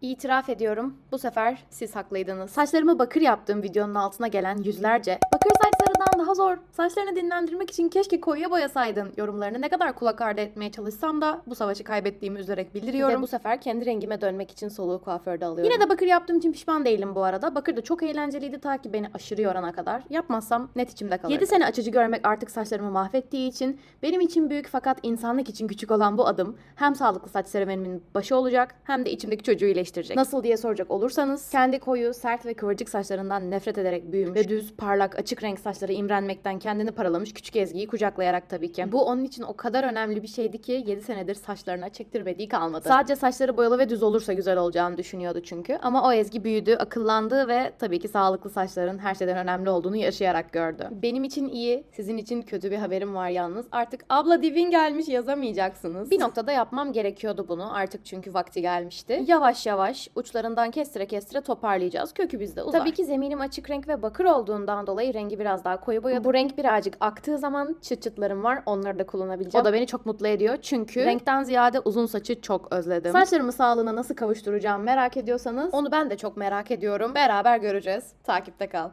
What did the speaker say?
İtiraf ediyorum. Bu sefer siz haklıydınız. Saçlarımı bakır yaptığım videonun altına gelen yüzlerce bakır saçlarından daha zor. Saçlarını dinlendirmek için keşke koyuya boyasaydın yorumlarını ne kadar kulak ardı etmeye çalışsam da bu savaşı kaybettiğimi üzülerek bildiriyorum. Ve bu sefer kendi rengime dönmek için soluğu kuaförde alıyorum. Yine de bakır yaptığım için pişman değilim bu arada. Bakır da çok eğlenceliydi ta ki beni aşırı yorana kadar. Yapmazsam net içimde kalır. 7 sene açıcı görmek artık saçlarımı mahvettiği için benim için büyük fakat insanlık için küçük olan bu adım hem sağlıklı saç serüvenimin başı olacak hem de içimdeki çocuğu iyileştirecek. Nasıl diye soracak olursanız kendi koyu, sert ve kıvırcık saçlarından nefret ederek büyümüş ve düz, parlak, açık renk saçları imrenmekten kendini paralamış küçük Ezgi'yi kucaklayarak tabii ki. Bu onun için o kadar önemli bir şeydi ki 7 senedir saçlarına çektirmediği kalmadı. Sadece saçları boyalı ve düz olursa güzel olacağını düşünüyordu çünkü. Ama o Ezgi büyüdü, akıllandı ve tabii ki sağlıklı saçların her şeyden önemli olduğunu yaşayarak gördü. Benim için iyi, sizin için kötü bir haberim var yalnız. Artık abla divin gelmiş yazamayacaksınız. Bir noktada yapmam gerekiyordu bunu artık çünkü vakti gelmişti. Yavaş yavaş uçlarından kestire kestire toparlayacağız. Kökü bizde uzar. Tabii ki zeminim açık renk ve bakır olduğundan dolayı rengi biraz daha koyu boyadım. Bu renk birazcık aktığı zaman çıt çıtlarım var. Onları da kullanabileceğim. O da beni çok mutlu ediyor. Çünkü renkten ziyade uzun saçı çok özledim. Saçlarımı sağlığına nasıl kavuşturacağım merak ediyorsanız onu ben de çok merak ediyorum. Beraber göreceğiz. Takipte kal.